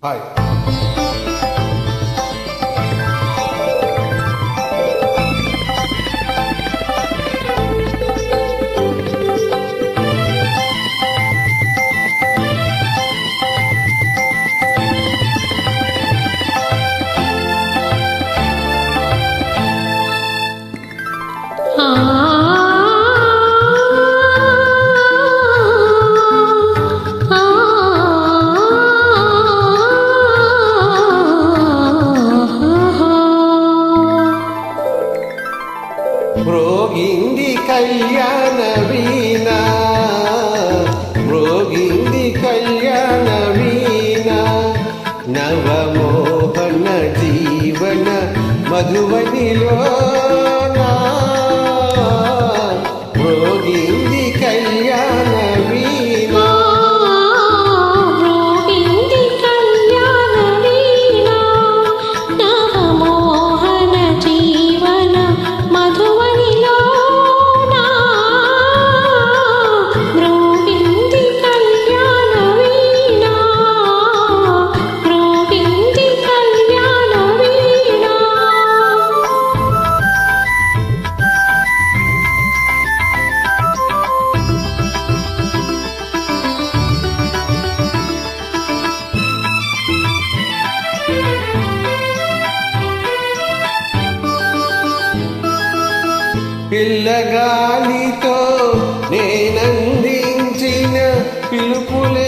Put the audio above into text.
Vai. కళ్యాణ వీణ మ్రోగింది కళ్యాణ వీణ నవమోహన జీవన మధువనిలో పిల్లగాలితో నేనందించిన పిలుపులే